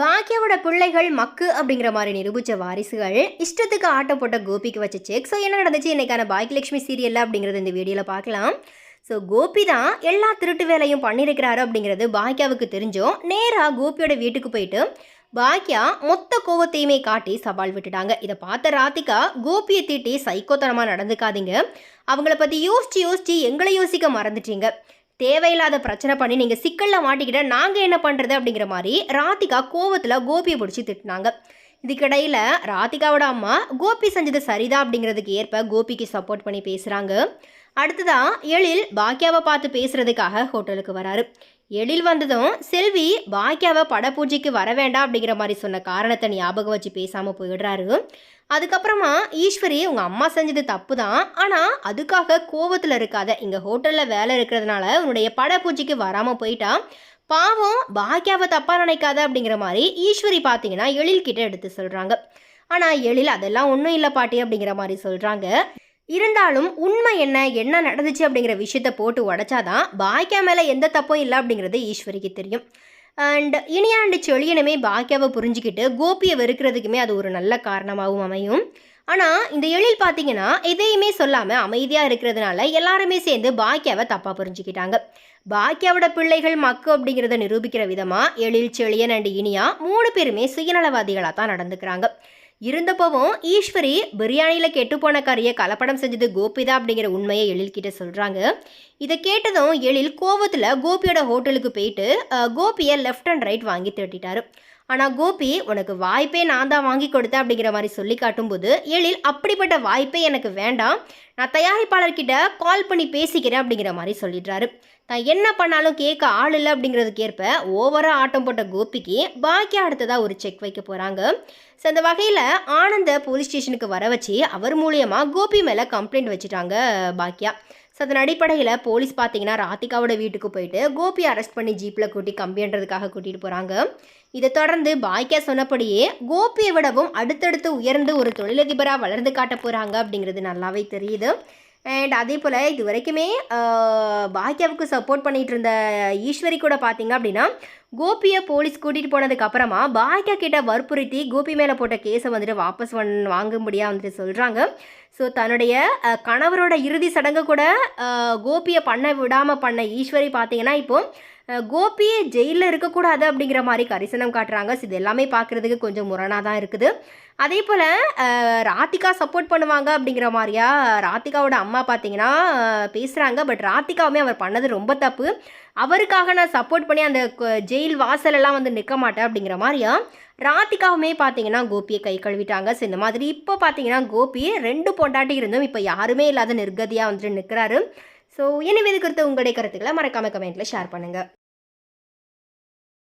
பாக்கியாவோட பிள்ளைகள் மக்கு அப்படிங்கிற மாதிரி நிரூபித்த வாரிசுகள் இஷ்டத்துக்கு ஆட்டம் போட்ட கோபிக்கு வச்ச செக் ஸோ என்ன நடந்துச்சு? இன்றைக்கான பாக்கியலட்சுமி சீரியல் அப்படிங்கிறது இந்த வீடியோவில் பார்க்கலாம். ஸோ கோபி தான் எல்லா திருட்டு வேலையும் பண்ணியிருக்கிறாரு அப்படிங்கிறது பாக்கியாவுக்கு தெரிஞ்சும். நேராக கோபியோட வீட்டுக்கு போயிட்டு பாக்கியா மொத்த கோவத்தையுமே காட்டி சவால் விட்டுட்டாங்க. இதை பார்த்த ராதிகா கோபியை தீட்டி சைக்கோத்தனமாக நடந்துக்காதீங்க. அவங்கள பற்றி யோசிச்சு யோசிச்சு எங்களை யோசிக்க மறந்துட்டீங்க. தேவையில்லாத பிரச்சனை பண்ணி நீங்கள் சிக்கலில் மாட்டிக்கிட்ட நாங்கள் என்ன பண்ணுறது அப்படிங்கிற மாதிரி ராதிகா கோவத்தில் கோபியை பிடிச்சி திட்டினாங்க. இதுக்கிடையில் ராதிகாவோட அம்மா கோபி செஞ்சது சரிதான் அப்படிங்கிறதுக்கு ஏற்ப கோபிக்கு சப்போர்ட் பண்ணி பேசுகிறாங்க அடுத்ததான் எழில் பாக்கியாவை பார்த்து பேசுகிறதுக்காக ஹோட்டலுக்கு வராரு. எழில் வந்ததும் செல்வி பாக்கியாவை படப்பூஜைக்கு வர வேண்டாம் அப்படிங்கிற மாதிரி சொன்ன காரணத்தை ஞாபகம் வச்சு பேசாமல் போயிடுறாரு. அதுக்கப்புறமா ஈஸ்வரி உங்கள் அம்மா செஞ்சது தப்பு தான் ஆனால் அதுக்காக கோவத்தில் இருக்காத. இங்கே ஹோட்டலில் வேலை இருக்கிறதுனால உன்னுடைய படப்பூஜைக்கு வராமல் போயிட்டா. பாவம் பாக்கியாவை தப்பாக நினைக்காத அப்படிங்கிற மாதிரி ஈஸ்வரி பார்த்தீங்கன்னா எழில் கிட்ட எடுத்து சொல்கிறாங்க ஆனால் எழில் அதெல்லாம் ஒன்றும் இல்லை பாட்டி அப்படிங்கிற மாதிரி சொல்கிறாங்க இருந்தாலும் உண்மை என்ன என்ன நடந்துச்சு அப்படிங்கிற விஷயத்த போட்டு உடச்சாதான் பாக்கியா மேலே எந்த தப்பும் இல்லை அப்படிங்கிறது ஈஸ்வரிக்கு தெரியும். அண்ட் இனியாண்டு செழியனுமே பாக்கியாவை புரிஞ்சுக்கிட்டு கோபியை வெறுக்கிறதுக்குமே அது ஒரு நல்ல காரணமாகவும் அமையும். ஆனால் இந்த எழில் பார்த்தீங்கன்னா எதையுமே சொல்லாமல் அமைதியாக இருக்கிறதுனால எல்லாருமே சேர்ந்து பாக்கியாவை தப்பாக புரிஞ்சுக்கிட்டாங்க. பாக்கியாவோட பிள்ளைகள் மக்கு அப்படிங்கிறத நிரூபிக்கிற விதமாக எழில் செழியன் அண்ட் இனியா மூணு பேருமே சுயநலவாதிகளாக தான் நடந்துக்கிறாங்க. இருந்தப்பவும் ஈஸ்வரி பிரியாணியில் கெட்டுப்போன கறியை கலப்படம் செஞ்சது கோபி தான் அப்படிங்கிற உண்மையை எழில்கிட்ட சொல்கிறாங்க இதை கேட்டதும் எழில் கோவத்தில் கோபியோட ஹோட்டலுக்கு போயிட்டு கோபியை லெஃப்ட் அண்ட் ரைட் வாங்கி திட்டாரு ஆனால் கோபி உனக்கு வாய்ப்பே நான் தான் வாங்கி கொடுத்தேன் அப்படிங்கிற மாதிரி சொல்லி காட்டும்போது எழில் அப்படிப்பட்ட வாய்ப்பே எனக்கு வேண்டாம். நான் தயாரிப்பாளர்கிட்ட கால் பண்ணி பேசிக்கிறேன் அப்படிங்கிற மாதிரி சொல்லிடுறாரு. தான் என்ன பண்ணாலும் கேட்க ஆள் இல்லை அப்படிங்கிறதுக்கு ஏற்ப ஓவராக ஆட்டம் போட்ட கோபிக்கு பாக்கியா அடுத்ததாக ஒரு செக் வைக்க போகிறாங்க ஸோ அந்த வகையில் ஆனந்த போலீஸ் ஸ்டேஷனுக்கு வர வச்சு அவர் மூலியமாக கோபி மேலே கம்ப்ளைண்ட் வச்சுட்டாங்க பாக்கியா. ஸோ அதன் அடிப்படையில் போலீஸ் பார்த்தீங்கன்னா ராதிகாவோட வீட்டுக்கு போயிட்டு கோபி அரெஸ்ட் பண்ணி ஜீப்பில் கூட்டி கம்பின்றதுக்காக கூட்டிகிட்டு போகிறாங்க இதை தொடர்ந்து பாய்க்கா சொன்னபடியே கோபியை விடவும் அடுத்தடுத்து உயர்ந்து ஒரு தொழிலதிபராக வளர்ந்து காட்ட போகிறாங்க அப்படிங்கிறது நல்லாவே தெரியுது. அண்ட் அதே போல் இது வரைக்குமே பாக்யாவுக்கு சப்போர்ட் பண்ணிட்டு இருந்த ஈஸ்வரி கூட பார்த்தீங்க அப்படின்னா கோபியை போலீஸ் கூட்டிகிட்டு போனதுக்கப்புறமா பாக்யா கிட்ட வற்புறுத்தி கோபி மேலே போட்ட கேஸை வந்துட்டு வாபஸ் வன் வாங்கும்படியாக வந்துட்டு சொல்கிறாங்க ஸோ தன்னுடைய கணவரோட இறுதி சடங்கு கூட கோபியை பண்ண விடாமல் பண்ண ஈஸ்வரி பார்த்தீங்கன்னா இப்போ அஹ், கோபி ஜெயிலில் இருக்கக்கூடாது அப்படிங்கிற மாதிரி கரிசனம் காட்டுறாங்க. ஸோ இது எல்லாமே பார்க்குறதுக்கு கொஞ்சம் முரணாக தான் இருக்குது. அதே போல் ராதிகா சப்போர்ட் பண்ணுவாங்க அப்படிங்கிற மாதிரியா ராதிகாவோட அம்மா பார்த்தீங்கன்னா பேசுகிறாங்க பட் ராதிகாவுமே அவர் பண்ணது ரொம்ப தப்பு. அவருக்காக நான் சப்போர்ட் பண்ணி அந்த ஜெயில் வாசலெல்லாம் வந்து நிற்க மாட்டேன் அப்படிங்கிற மாதிரியா ராதிகாவுமே பார்த்தீங்கன்னா கோபியை கை கழுவிட்டாங்க. ஸோ இந்த மாதிரி இப்போ பார்த்தீங்கன்னா கோபி ரெண்டு பொண்டாட்டி இருந்தும் இப்போ யாருமே இல்லாத நிர்கதியாக வந்துட்டு நிற்கிறாரு. ஸோ என்ன மீது குறித்த உங்களுடைய கருத்துக்களை மறக்காம கமெண்ட்டில் ஷேர் பண்ணுங்கள்